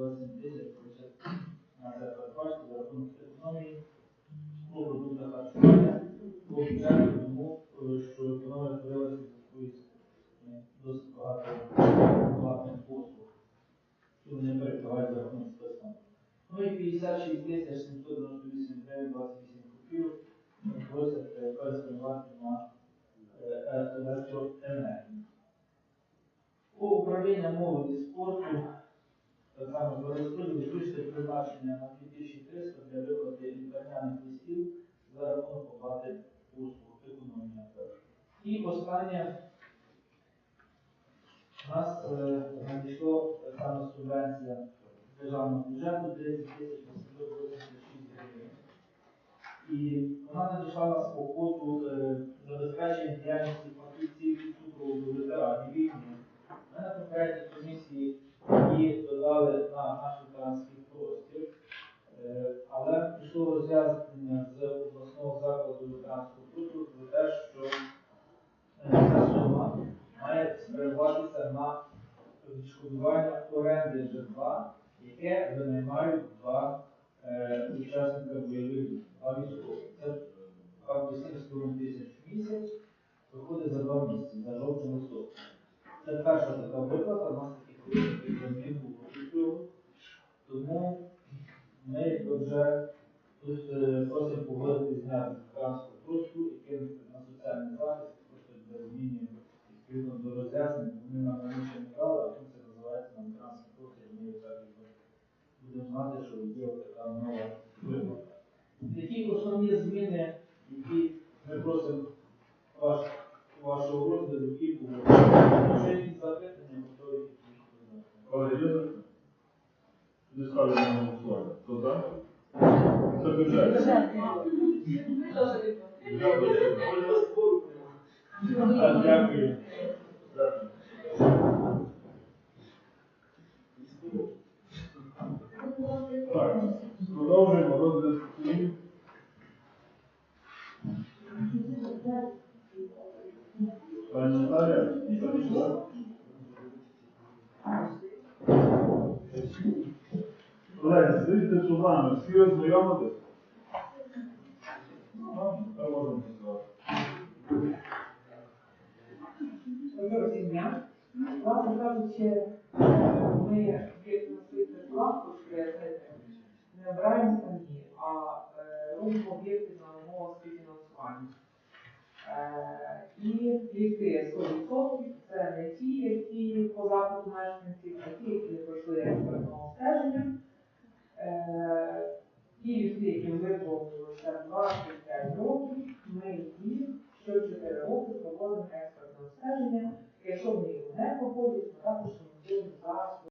22 мільйонів бюджет на це передбачити за рахунок економії. У продуктах харчування у бюджеті, тому що економія творилася зв'язку з управління молоді спорту так про розподіл збільшити призначення на 2300 для виплати лікарняних листів за рахунок оплати послуг, економія. І останнє у нас е, надійшло само субвенція державного бюджету 30 тисяч 886 гривень. І вона надійшла у нас по коду е, забезпечення діяльності фахівців супроводу ветеранів війни. Ми на попередній пішло роз'яснення з обласного закладу ветеранського простору про те, що е, ця сума має спрямуватися на відшкодування оренди житла, яке винаймають два е, учасника бойових дій, два військових. Це фактично 7,5 тисяч в місяць, виходить за два місяці, за жовтень листопад. Це перша така просимо погодити зняти транспорту просту і кинути на соціальний захист, просто для зміни відповідно до роз'яснень, вони нам раніше не дали, а тут це називається нам транспорт простір, ми так будемо знати, що є така нова виплата. Які основні зміни, які ми просимо ваш, вашого розгляду і погодити. Якщо якісь запитання, готові відповідати. Запитання? Ставлю на голосування. Хто за? Це бюджет. Бюджет. Дякую. Дякую. Так, продовжуємо розгляд змін. Пані Наталія, прийшла? Колеги, сидите з нами, всі ознайомились? Ну, тепер можемо працювати. Доброго дня. Власне кажучи, ми як на своїх планку не обираємо самі, а е, робимо об'єкти на умовах співфінансування. Е, І ліфти 100% це не ті, які по запиту мешканців, а ті, які не пройшли експертного обстеження. Е, Ті які виповнилися 25 років, ми їх що 4 роки проводимо експертне обстеження. Якщо вони його не проходять, ми також за